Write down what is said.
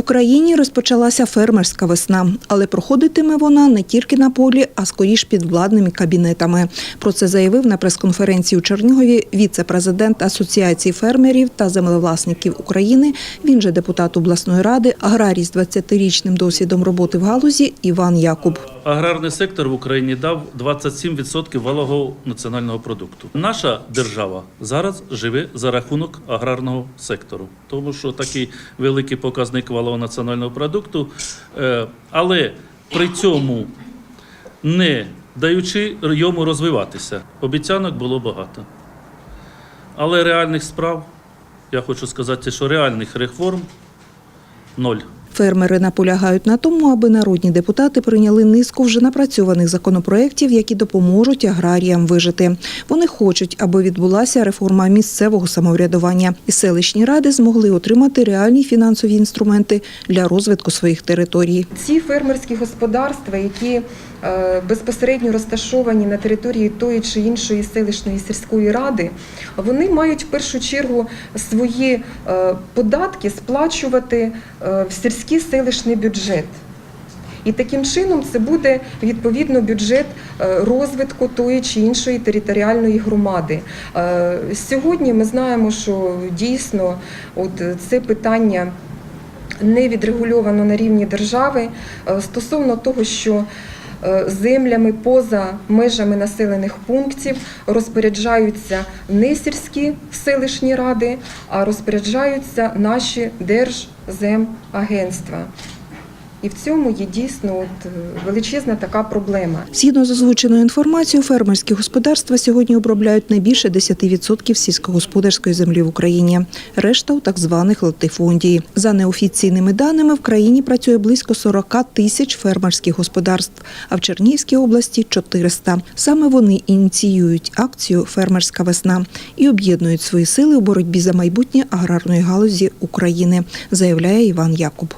Україні розпочалася фермерська весна, але проходитиме вона не тільки на полі, а скоріш під владними кабінетами. Про це заявив на прес-конференції у Чернігові віце-президент Асоціації фермерів та землевласників України. Він же депутат обласної ради, аграрій з 20-річним досвідом роботи в галузі Іван Якуб. Аграрний сектор в Україні дав 27% валового національного продукту. Наша держава зараз живе за рахунок аграрного сектору, тому що такий великий показник валового національного продукту, е, але при цьому не даючи йому розвиватися. Обіцянок було багато. Але реальних справ, я хочу сказати, що реальних реформ ноль. Фермери наполягають на тому, аби народні депутати прийняли низку вже напрацьованих законопроєктів, які допоможуть аграріям вижити. Вони хочуть, аби відбулася реформа місцевого самоврядування, і селищні ради змогли отримати реальні фінансові інструменти для розвитку своїх територій. Ці фермерські господарства, які е, безпосередньо розташовані на території тої чи іншої селищної сільської ради, вони мають в першу чергу свої е, податки сплачувати е, в сільський селищний бюджет. І таким чином це буде відповідно бюджет е, розвитку тої чи іншої територіальної громади. Е, Сьогодні ми знаємо, що дійсно от це питання не відрегульовано на рівні держави е, стосовно того, що землями поза межами населених пунктів розпоряджаються не сільські селищні ради, а розпоряджаються наші держземагентства. І в цьому є дійсно от е, величезна така проблема. Згідно з озвученою інформацією, фермерські господарства сьогодні обробляють не більше 10% сільськогосподарської землі в Україні. Решта у так званих латифундії. За неофіційними даними, в країні працює близько 40 тисяч фермерських господарств, а в Чернігівській області 400. Саме вони ініціюють акцію Фермерська весна і об'єднують свої сили у боротьбі за майбутнє аграрної галузі України, заявляє Іван Якуб.